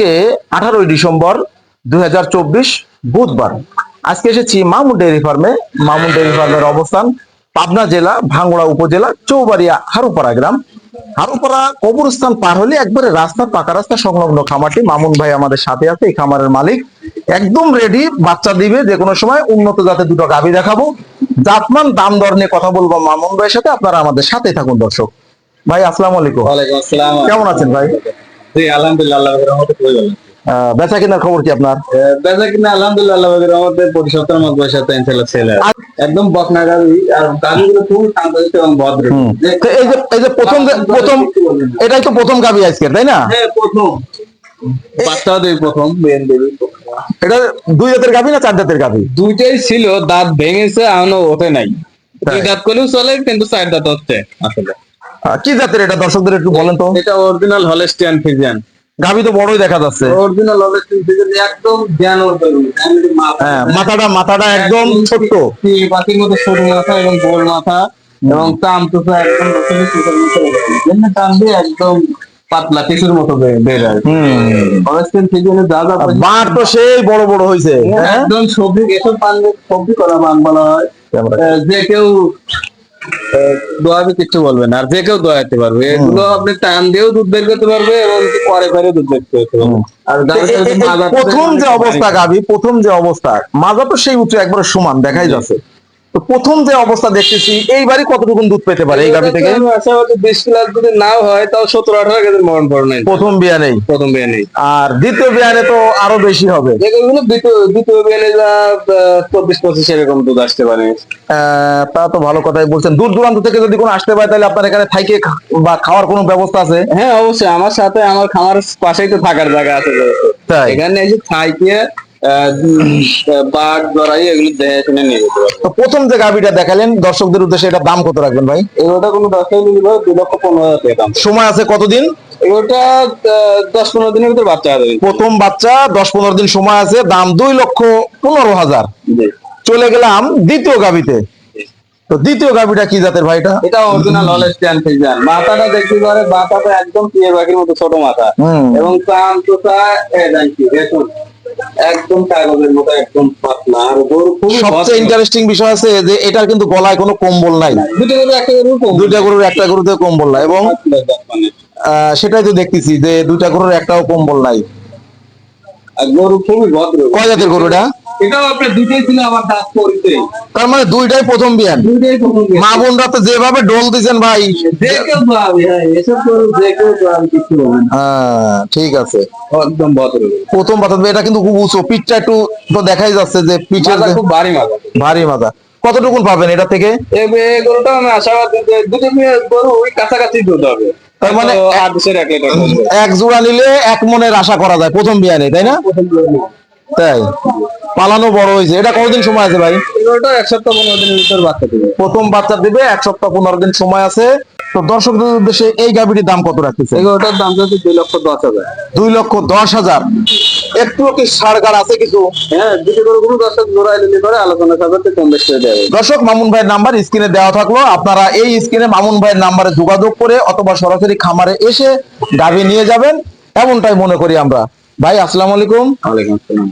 আজকে আঠারোই ডিসেম্বর দুই বুধবার। আজকে এসেছি মামুন ডেয়ারি ফার্মে। মামুন ডেয়ারি ফার্মের অবস্থান পাবনা জেলা ভাঙ্গুড়া উপজেলা চৌবাড়িয়া হারুপাড়া গ্রাম। হারুপাড়া কবরস্থান পার হলে একবারে রাস্তা পাকা রাস্তা সংলগ্ন খামারটি মামুন ভাই আমাদের সাথে আছে এই খামারের মালিক। একদম রেডি বাচ্চা দিবে যে কোনো সময় উন্নত জাতের দুটো গাভী দেখাবো। জাতমান দাম দর নিয়ে কথা বলব মামুন ভাইয়ের সাথে আপনারা আমাদের সাথে থাকুন দর্শক। ভাই আসসালামু আলাইকুম। ওয়ালাইকুম আসসালাম। কেমন আছেন ভাই? জি আলহামদুলিল্লাহ রহমতে খুবই ভালো আহ, বেচা কেনার খবর কি আপনার? বেজা কিনা আলহামদুলিল্লাহ আল্লাহর রহমতে প্রতি সপ্তাহের মধ্যে বসে আছে ইনশাআল্লাহ ছেলে। একদম বকনা গাড়ি আর গাড়িগুলো খুবই শান্তশিষ্ট এবং ভদ্র। হুম। যে- তো এই যে এই যে প্রথম। এটাই তো প্রথম গাবি আজকে তাই না? হ্যাঁ প্রথম। দেবী প্রথম দেবী এটা দুই গাবি না চার গাবি? দুইটাই ছিল দাঁত ভেঙেছে এখনও ওঠে নাই। দুই দাঁত করলেও চলে কিন্তু চার দাঁত হচ্ছে আসলে। কি জাতের এটা? দর্শকদের একটু বলেন তো। এটা অরিজিনাল হলেস্টিয়ান ফিজিয়ান গাবি তো বড়ই দেখা যাচ্ছে। অরিজিনাল হলেস্টিয়ান ফিজিয়ান একদম জ্ঞান হ্যাঁ মাথাটা মাথাটা একদম ছোট্ট। পাখির মতো ছোট মাথা এবং গোল মাথা এবং টান টুকরা একদম টান দিয়ে একদম পাতলা টিসুর মতো বের হয়। হুম। অনেস্টেন সিজনে যা যা বাঁট তো সেই বড় বড় হয়েছে হ্যাঁ একদম সবজি এসব পান সবজি করা পান বলা হয়। যে কেউ দোয়াবে কিছু বলবে না আর যে কেউ দোয়াতে পারবে। এগুলো আপনি টান দিয়েও দুধ বের করতে পারবে এবং পরে পরে দুধ বের করতে পারবে। আর প্রথম যে অবস্থা গাবি প্রথম যে অবস্থা মাজা তো সেই উঁচু একবার সমান দেখাই যাচ্ছে। তো প্রথম যে অবস্থা দেখতেছি এইবারই কতটুকু দুধ পেতে পারে এই গাবি থেকে? আমি আশাবাদী বিশ যদি নাও হয় তাও সতেরো আঠারো কেজির মরণ পড়ে নাই। প্রথম বিয়া নেই? প্রথম বিয়ে নেই। আর দ্বিতীয় বিয়ানে তো আরও বেশি হবে। দ্বিতীয় দ্বিতীয় বিয়ে যা চব্বিশ পঁচিশ এরকম দুধ আসতে পারে। আহ, তা তো ভালো কথাই বলছেন। দূর দূরান্ত থেকে যদি কোনো আসতে পারে তাহলে আপনার এখানে থাইকে বা খাওয়ার কোনো ব্যবস্থা আছে? হ্যাঁ অবশ্যই। আমার সাথে আমার খামার পাশেই তো থাকার জায়গা আছে। তাই? এখানে এসে থাইকে বাঘ জড়াই এগুলো দেখে শুনে নিয়ে যেতে পারবে। তো প্রথম যে গাবিটা দেখালেন দর্শকদের উদ্দেশ্যে এটা দাম কত রাখবেন ভাই? এগুলোটা কোনো লক্ষ পনেরো হাজার টাকা দাম। সময় আছে কতদিন? এগুলোটা দশ পনেরো দিনের ভিতরে বাচ্চা হবে। প্রথম বাচ্চা দশ পনেরো দিন সময় আছে দাম দুই লক্ষ পনেরো হাজার। চলে গেলাম দ্বিতীয় গাবিতে তো দ্বিতীয় গাবিটা কি জাতের ভাইটা এটা? অরিজিনাল ফিজিয়ান মাথাটা দেখতে পারে মাথাটা একদম টিয়ে পাখির মতো ছোট মাথা। এবং কান কি দেখুন। একদম কাগজের মতো একদম পাতলা। আর গরু সবচেয়ে ইন্টারেস্টিং বিষয় আছে যে এটার কিন্তু গলায় কোনো কম্বল নাই। দুটো গরু একটা গরু দুইটা গরুর একটা গরুতে কম্বল নাই। এবং আহ, সেটাই তো দেখতেছি যে দুটা গরুর একটাও কম্বল নাই। আর গরু খুবই ভদ্র। কয় জাতের গরু এটা? এটাও আপনার দুটোই ছিল আমার দাঁত পড়তে তার মানে দুইটাই প্রথম বিয়ান। প্রথম। মা বোনরা তো যেভাবে ডোল ভাই। যে কেউ দোয়াবে, হ্যাঁ, এসব গরু যে কেউ দোয়াবে, কিছু হবে হ্যাঁ ঠিক আছে। একদম ভদ্র প্রথম এটা কিন্তু খুব উঁচু। পিঠটা একটু তো দেখাই যাচ্ছে যে পিঠের খুব ভারী মাথা। ভারী মাথা। কতটুকুন পাবেন এটা থেকে? এই এই গরুটা আমি আশাবাদী দুটো গরু ওই কাছাকাছি দুধ হবে। তার মানে এক জোড়া নিলে এক মনের আশা করা যায় প্রথম বিয়ানে তাই না? প্রথম। তাই? পালানো বড় হয়েছে। এটা কতদিন সময় আছে ভাই? এক সপ্তাহ পনেরো দিনের ভিতর বাচ্চা দেবে। প্রথম বাচ্চা দিবে এক সপ্তাহ পনেরো দিন সময় আছে। তো দর্শকদের উদ্দেশ্যে এই গাভীটির দাম কত রাখতেছে এই দাম যাচ্ছে দুই লক্ষ দশ হাজার। দুই লক্ষ দশ হাজার। একটু কি সারগার আছে কিছু? হ্যাঁ দুটো জোড়া এলে করে আলোচনা সাজাতে কম বেশি করে দেবে দর্শক মামুন ভাইয়ের নাম্বার স্ক্রিনে দেওয়া থাকল। আপনারা এই স্ক্রিনে মামুন ভাইয়ের নাম্বারে যোগাযোগ করে অথবা সরাসরি খামারে এসে গাভী নিয়ে যাবেন। এমনটাই মনে করি আমরা। ভাই আসসালামু আলাইকুম। ওয়ালাইকুম আসসালাম।